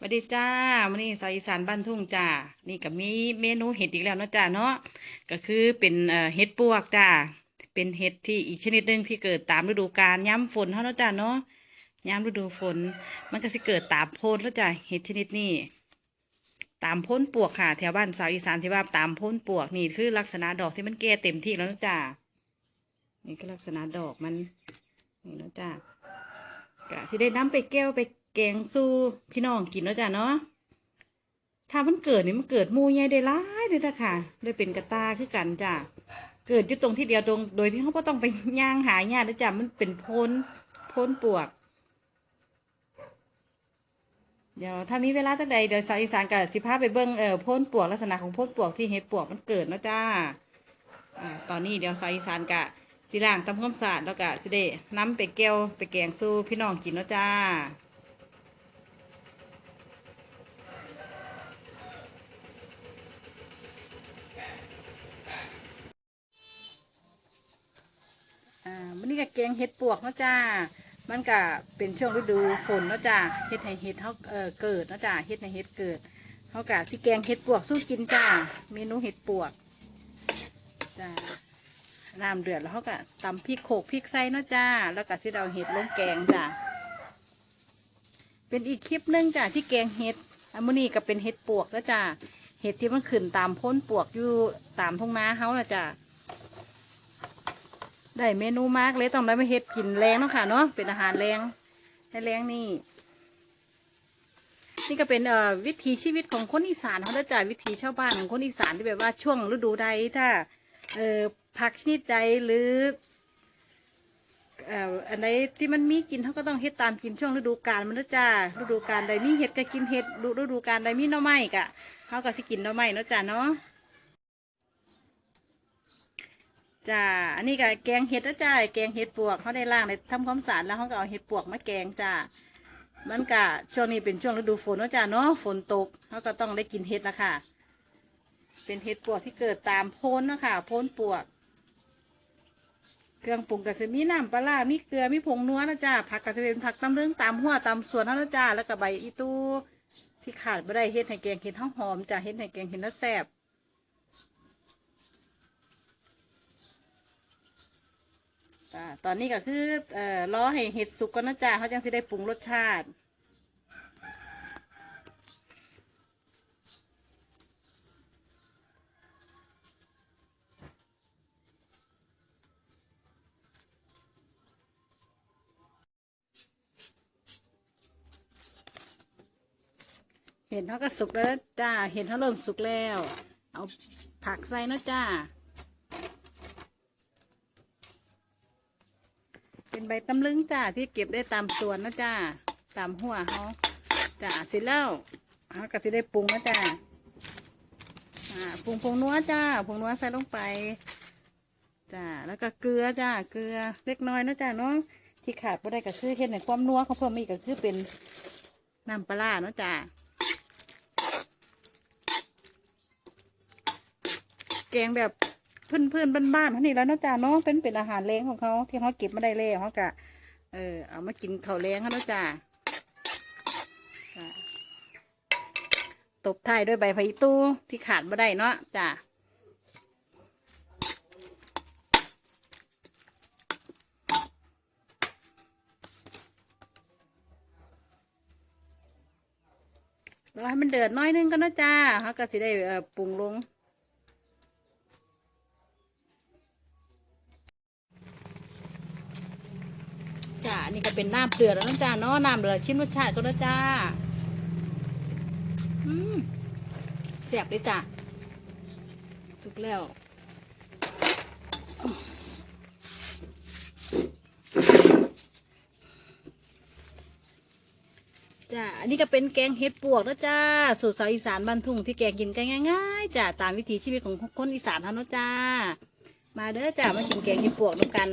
สวัสดีจ้าวันนี้สาวอีสานบ้านทุ่งจ้า นี่ก็มีเมนูเห็ดอีกแล้วนะจ้าเนาะ ก็คือเป็นเห็ดปวกจ้า เป็นเห็ดที่อีกชนิดหนึ่งที่เกิดตามฤดูกาลย้ำฝนเท่านะจ้าเนาะย้ำฤดูฝน มันก็สิเกิดตามโพนแล้วจ้าเห็ดชนิดนี้ ตามพ้นปวกค่ะ แถวบ้านสาวอีสานที่ว่าตามพ้นปวกนี่คือลักษณะดอกที่มันแก่เต็มที่แล้วนะจ้า นี่คือลักษณะดอกมัน นี่นะจ้ากะสิได้น้ำไปแก้วไป แกงสู้พี่น้องกินเนาะจ้ะเนาะถ้ามันเกิดนี่มันเกิดมูใหญ่ได้หลายเลยนะค่ะได้เป็นกระตาคือกันจ้ะเกิดอยู่ตรงที่เดียวตรงโดยที่เขาต้องไปย่างหาญาตินะจ้ะมันเป็นโพนโพนปวก เดี๋ยวถ้ามีเวลาตั้งใดเดี๋ยวสาวอีสานกับสิพาไปเบิ้งเอ่อโพนปวกลักษณะของโพนปวกที่เห็ดปวกมันเกิดเนาะจ้าอ่าตอนนี้เดี๋ยวสาวอีสานกะสิล้างทำความสาดแล้วกะสิได้น้ำไปแก้วไปแกงสู้พี่น้องกินเนาะจ้า มันนี่ก็แกงเห็ดปวกเนาะจ้า มันก็เป็นช่วงฤดูฝนเนาะจ้าเฮ็ดให้เห็ดเขาเอ่อเกิดเนาะจ้าเฮ็ดให้เห็ดเกิดเขากะที่แกงเห็ดปวกสู้กินจ้า เมนูเห็ดปวกจ้าน้ำเดือดแล้วเขาก็ตำพริกโขกพริกไส้เนาะจ้า แล้วก็ที่เราเห็ดลงแกงจ้าเป็นอีกคลิปหนึงจ้าที่แกงเห็ดอันมื้อนี้ก็เป็นเห็ดปวกแล้วจ้าเห็ดที่มันขึ้นตามพ้นปวกอยู่ตามทุ่งนาเฮาละจ้า ได้เมนูมากเลยต้องได้มาเฮ็ดกินแรงเนาะค่ะเนาะเป็นอาหารแรงให้แรงนี่นี่ก็เป็นเอ่อวิถีชีวิตของคนอีสานเขาเด้อจ้ะวิถีชาวบ้านของคนอีสานที่แบบว่าช่วงฤดูใดถ้าเอ่อผักชนิดใดหรือเอ่ออันใดที่มันมีกินเขาก็ต้องเฮ็ดตามกินช่วงฤดูกาลมันเด้อจ้าฤดูกาลใดมีเห็ดก็กินเห็ดฤดูกาลใดมีหน่อไม้ก็เขาก็สิกินหน่อไม้เนาะจ้าเนาะ จ้า อันนี้ก็แกงเห็ดนะจ้า แกงเห็ดปวกเขาได้ล่างในทำความสะอาดแล้วเขาก็เอาเห็ดปวกมาแกงจ้า มันก็ช่วงนี้เป็นช่วงฤดูฝนนะจ้าเนาะ ฝนตกเขาก็ต้องได้กินเห็ดละค่ะ เป็นเห็ดปวกที่เกิดตามโพนนะค่ะโพนปวก เครื่องปรุงก็จะมีน้ำปลามีเกลือ มีผงนัวนะจ้า ผักก็จะเป็นผักตำลึงตามหัวตามสวนเท่านะจ้า แล้วก็ใบอีตู้ที่ขาดไม่ได้เห็ดให้แกงเห็ดหอมหอมจ้าเห็ดให้แกงเห็ดแล้วแซ่บ จ้าตอนนี้ก็คือเอ่อรอให้เห็ดสุกก่อนนะจ้าเขาจังสิได้ปรุงรสชาติเห็ดเขาก็สุกแล้วจ้า เห็ดเขาเริ่มสุกแล้ว เอาผักใส่นะจ้า เป็นใบตำลึงจ้าที่เก็บได้ตามสวนนะจ้าตามหัวเขาจ้าเสร็จแล้วเขาก็จะได้ปรุงนะจ้าปรุงผงนัวจ้าผงนัวใส่ลงไปจ้าแล้วก็เกลือจ้าเกลือเล็กน้อยนะจ้าเนาะที่ขาดไ่ได้ก็คือเห็ดในความนัวเขาเพิ่มอีกก็คือเป็นน้ำปลาเนาะจ้าแกงแบบ พื้นพื้นบ้านๆเท่านี้แล้วนะจ้าเนาะเป็นเป็นอาหารแรงของเขาที่เขาเก็บมาได้แล้วเขากะเออเอามากินเขาวแรงเขาเนาะจ้าจ้าตบท้ายด้วยใบพะยตู้ที่ขาดมาได้เนาะจ้ารอให้มันเดือดน้อยนึงก็นะจ้าเขาก็สิได้ปรุงลง จ้าอั นนี้ก็เป็นน้ำเดือดแล้วนะจ้าเนาะน้ำเดือดชิมรสชาติก็นะจ้าอืมเสียบเลยจ้าสุกแล้วจ้า อันนี้ก็เป็นแกงเห็ดปวกนะจ้า สูตรสาวอีสานบ้านทุ่งที่แกงกินกันง่ายๆจ้า ตามวิถีชีวิตของคนอีสานเท่านั้นจ้า มาเด้อจ้า มากินแกงเห็ดปวกด้วยกัน